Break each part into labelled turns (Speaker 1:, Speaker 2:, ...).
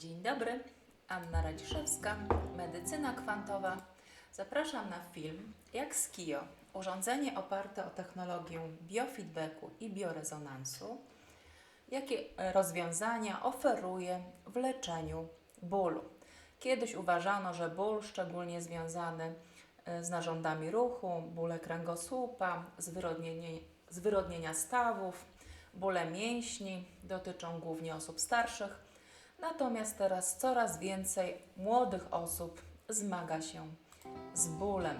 Speaker 1: Dzień dobry, Anna Radziszewska, medycyna kwantowa. Zapraszam na film Jak Skio, urządzenie oparte o technologię biofeedbacku i biorezonansu, jakie rozwiązania oferuje w leczeniu bólu. Kiedyś uważano, że ból, szczególnie związany e, z narządami ruchu, bóle kręgosłupa, zwyrodnienie, zwyrodnienia stawów, bóle mięśni dotyczą głównie osób starszych, natomiast teraz coraz więcej młodych osób zmaga się z bólem.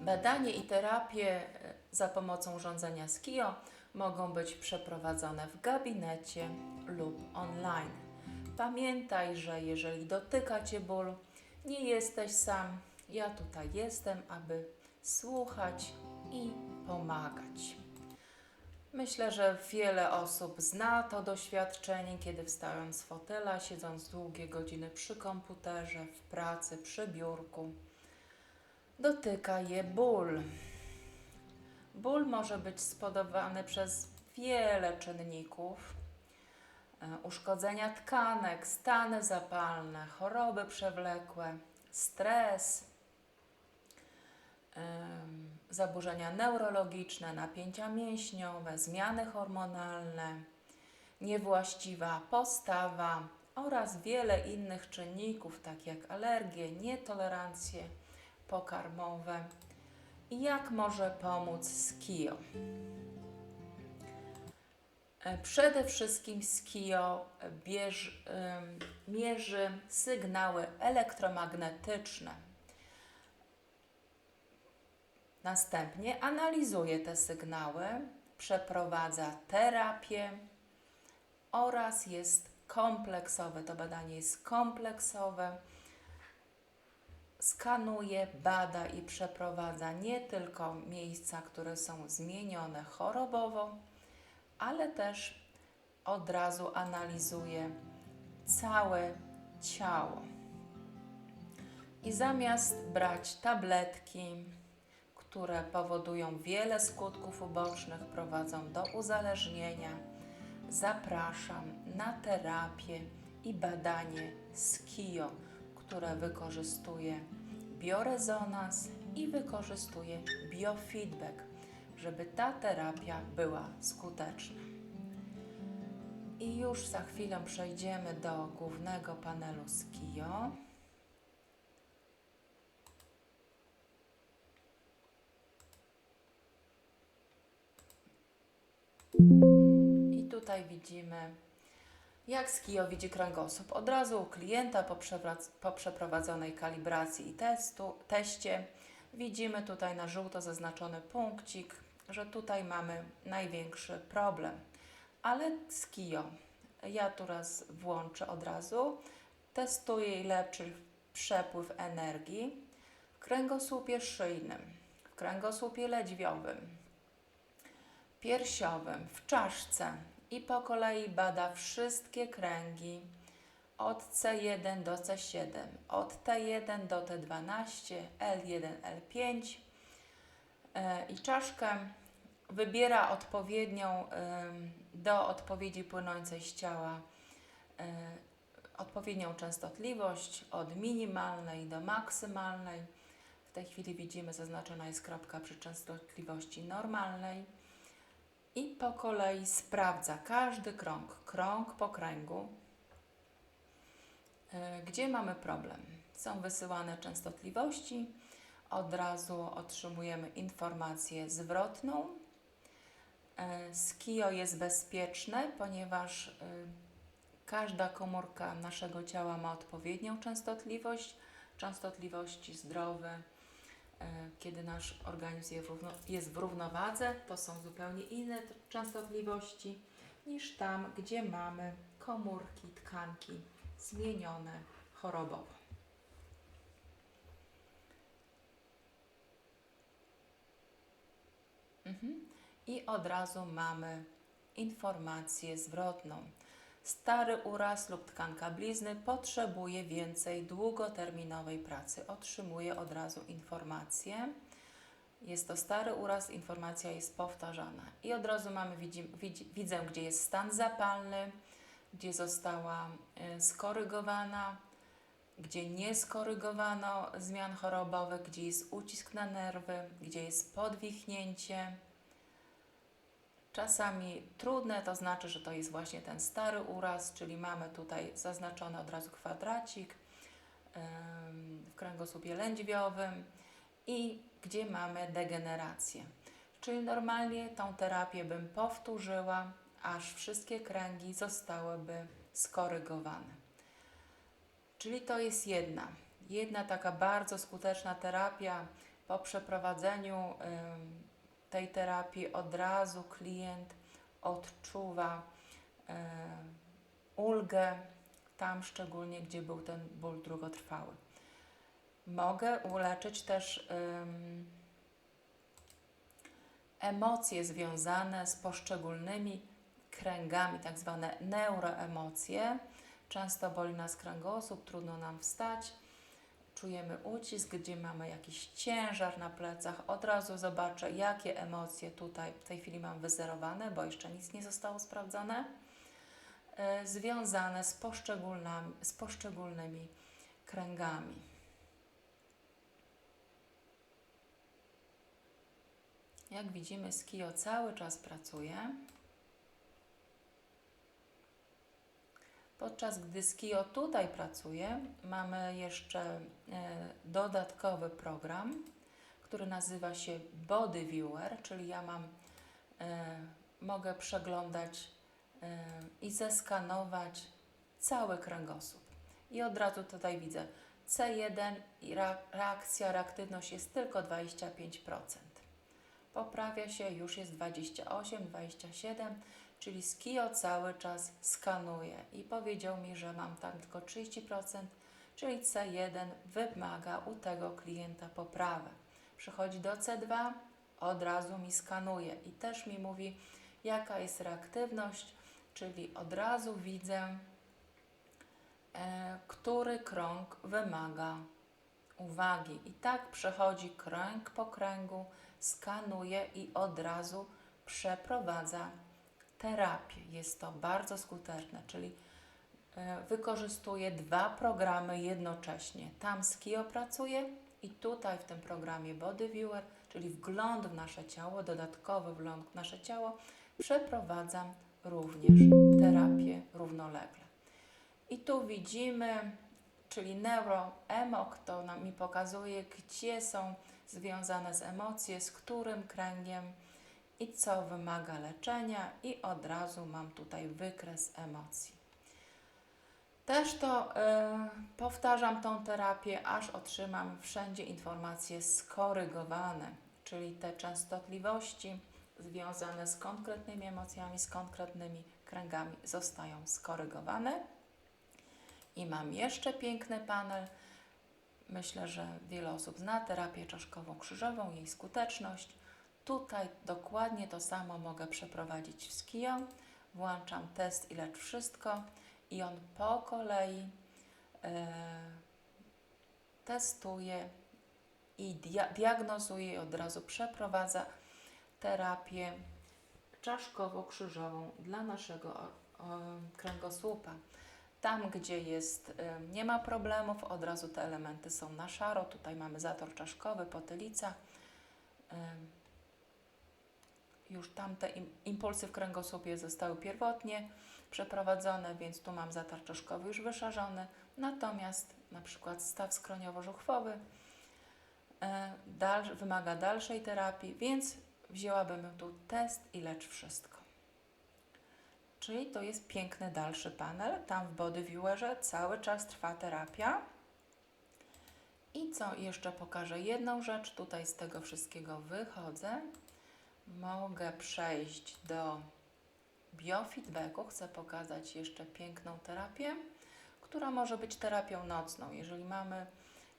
Speaker 1: Badanie i terapie e, za pomocą urządzenia SKIO mogą być przeprowadzone w gabinecie lub online. Pamiętaj, że jeżeli dotyka Cię ból, nie jesteś sam. Ja tutaj jestem, aby słuchać i pomagać. Myślę, że wiele osób zna to doświadczenie, kiedy wstając z fotela, siedząc długie godziny przy komputerze, w pracy, przy biurku, dotyka je ból. Ból może być spowodowany przez wiele czynników. E, Uszkodzenia tkanek, stany zapalne, choroby przewlekłe, stres, zaburzenia neurologiczne, napięcia mięśniowe, zmiany hormonalne, niewłaściwa postawa oraz wiele innych czynników, tak jak alergie, nietolerancje pokarmowe. Jak może pomóc SKIO? E, Przede wszystkim SKIO bierz, mierzy sygnały elektromagnetyczne. Następnie analizuje te sygnały, przeprowadza terapię oraz jest kompleksowe. To badanie jest kompleksowe. Skanuje, bada i przeprowadza nie tylko miejsca, które są zmienione chorobowo, ale też od razu analizuje całe ciało. I zamiast brać tabletki, które powodują wiele skutków ubocznych, prowadzą do uzależnienia, zapraszam na terapię i badanie SKIO, które wykorzystuje biorezonans i wykorzystuje biofeedback, żeby ta terapia była skuteczna. I już za chwilę przejdziemy do głównego panelu SKIO. I tutaj widzimy, jak SKIO widzi kręgosłup. Od razu u klienta po, po przeprowadzonej kalibracji i testu, teście widzimy tutaj na żółto zaznaczony punkcik, że tutaj mamy największy problem. Ale SKIO, ja tu raz włączę od razu, testuje i leczy przepływ energii w kręgosłupie szyjnym, w kręgosłupie lędźwiowym, piersiowym, w czaszce i po kolei bada wszystkie kręgi od C1 do C7, od T1 do T12, L1, L5 e, i czaszkę wybiera odpowiednią do odpowiedzi płynącej z ciała y, odpowiednią częstotliwość od minimalnej do maksymalnej. W tej chwili widzimy zaznaczona jest kropka przy częstotliwości normalnej i po kolei sprawdza każdy krąg, krąg po kręgu, y, gdzie mamy problem. Są wysyłane częstotliwości, od razu otrzymujemy informację zwrotną. Y, Skio jest bezpieczne, ponieważ y, każda komórka naszego ciała ma odpowiednią częstotliwość, częstotliwości zdrowe. E, Kiedy nasz organizm jest w równowadze, to są zupełnie inne częstotliwości niż tam, gdzie mamy komórki, tkanki zmienione chorobowo. Mhm. I od razu mamy informację zwrotną. Stary uraz lub tkanka blizny potrzebuje więcej długoterminowej pracy. Otrzymuje od razu informację. Jest to stary uraz, informacja jest powtarzana. I od razu mamy, widzi, widzi, widzę, gdzie jest stan zapalny, gdzie została y, skorygowana, gdzie nie skorygowano zmian chorobowych, gdzie jest ucisk na nerwy, gdzie jest podwichnięcie. Czasami trudne, to znaczy, że to jest właśnie ten stary uraz, czyli mamy tutaj zaznaczony od razu kwadracik w kręgosłupie lędźwiowym i gdzie mamy degenerację. Czyli normalnie tą terapię bym powtórzyła, aż wszystkie kręgi zostałyby skorygowane. Czyli to jest jedna, jedna taka bardzo skuteczna terapia. Po przeprowadzeniu ym, tej terapii od razu klient odczuwa ym, ulgę, tam szczególnie, gdzie był ten ból długotrwały. Mogę uleczyć też ym, emocje związane z poszczególnymi kręgami, tak zwane neuroemocje. Często boli nas kręgosłup, trudno nam wstać, czujemy ucisk, gdzie mamy jakiś ciężar na plecach. Od razu zobaczę, jakie emocje tutaj w tej chwili mam wyzerowane, bo jeszcze nic nie zostało sprawdzone, e, związane z, poszczególnymi, z poszczególnymi kręgami. Jak widzimy, Skio cały czas pracuje. Podczas gdy Skio tutaj pracuje, mamy jeszcze e, dodatkowy program, który nazywa się Body Viewer, czyli ja mam, e, mogę przeglądać e, i zeskanować cały kręgosłup. I od razu tutaj widzę C1 i reakcja, reaktywność jest tylko 25% poprawia się, już jest 28, 27, czyli Skio cały czas skanuje i powiedział mi, że mam tam tylko 30%, czyli C1 wymaga u tego klienta poprawy. Przychodzi do C2, od razu mi skanuje i też mi mówi, jaka jest reaktywność, czyli od razu widzę, e, który krąg wymaga uwagi. I tak przechodzi kręg po kręgu, skanuje i od razu przeprowadza terapię. Jest to bardzo skuteczne, czyli e, wykorzystuje dwa programy jednocześnie. Tam Skio pracuje i tutaj w tym programie Body Viewer, czyli wgląd w nasze ciało, dodatkowy wgląd w nasze ciało, przeprowadzam również terapię równolegle. I tu widzimy, czyli neuroemok, to nam mi pokazuje, gdzie są związane z emocje, z którym kręgiem i co wymaga leczenia i od razu mam tutaj wykres emocji. Też to y, powtarzam tą terapię, aż otrzymam wszędzie informacje skorygowane, czyli te częstotliwości związane z konkretnymi emocjami, z konkretnymi kręgami zostają skorygowane. I mam jeszcze piękny panel. Myślę, że wiele osób zna terapię czaszkową krzyżową, jej skuteczność. Tutaj dokładnie to samo mogę przeprowadzić w Skio. Włączam test i wszystko i on po kolei e, testuje i dia diagnozuje i od razu przeprowadza terapię czaszkowo-krzyżową dla naszego kręgosłupa. Tam, gdzie jest, y, nie ma problemów, od razu te elementy są na szaro. Tutaj mamy zator czaszkowy, potylica. Y, już tamte impulsy w kręgosłupie zostały pierwotnie przeprowadzone, więc tu mam zator czaszkowy już wyszarzony. Natomiast na przykład staw skroniowo-żuchwowy y, dal, wymaga dalszej terapii, więc wzięłabym tu test i lecz wszystko. Czyli to jest piękny dalszy panel. Tam w Body Viewerze cały czas trwa terapia. I co jeszcze pokażę? Jedną rzecz. Tutaj z tego wszystkiego wychodzę. Mogę przejść do biofeedbacku. Chcę pokazać jeszcze piękną terapię, która może być terapią nocną. Jeżeli mamy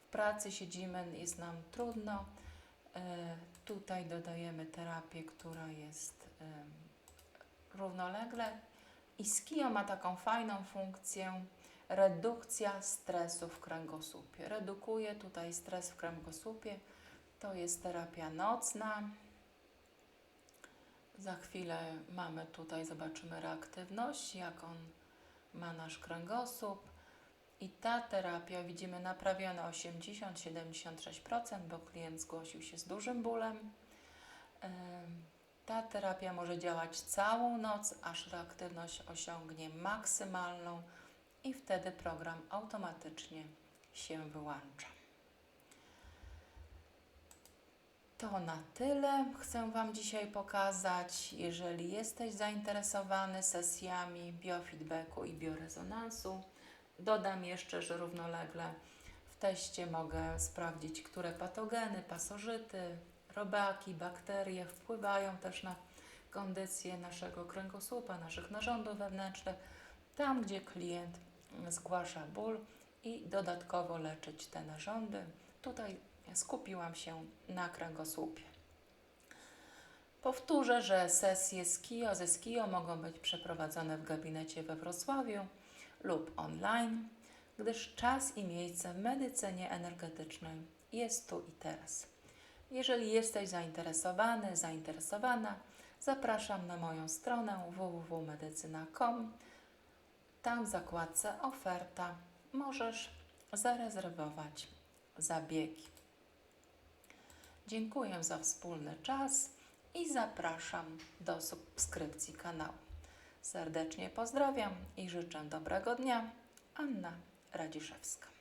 Speaker 1: w pracy, siedzimy, jest nam trudno, e, tutaj dodajemy terapię, która jest równolegle i Skio ma taką fajną funkcję redukcja stresu w kręgosłupie. Redukuje tutaj stres w kręgosłupie. To jest terapia nocna. Za chwilę mamy tutaj, zobaczymy reaktywność, jak on ma nasz kręgosłup. I ta terapia, widzimy, naprawiona 80-76%, bo klient zgłosił się z dużym bólem. Ta terapia może działać całą noc, aż reaktywność osiągnie maksymalną i wtedy program automatycznie się wyłącza. To na tyle chcę Wam dzisiaj pokazać. Jeżeli jesteś zainteresowany sesjami biofeedbacku i biorezonansu, dodam jeszcze, że równolegle w teście mogę sprawdzić, które patogeny, pasożyty, robaki, bakterie wpływają też na kondycję naszego kręgosłupa, naszych narządów wewnętrznych, tam gdzie klient zgłasza ból i dodatkowo leczyć te narządy. Tutaj skupiłam się na kręgosłupie. Powtórzę, że sesje z KIO ze SKIO mogą być przeprowadzone w gabinecie we Wrocławiu lub online, gdyż czas i miejsce w medycynie energetycznej jest tu i teraz. Jeżeli jesteś zainteresowany, zainteresowana, zapraszam na moją stronę www.medycyna.com. Tam w zakładce oferta możesz zarezerwować zabiegi. Dziękuję za wspólny czas i zapraszam do subskrypcji kanału. Serdecznie pozdrawiam i życzę dobrego dnia. Anna Radziszewska.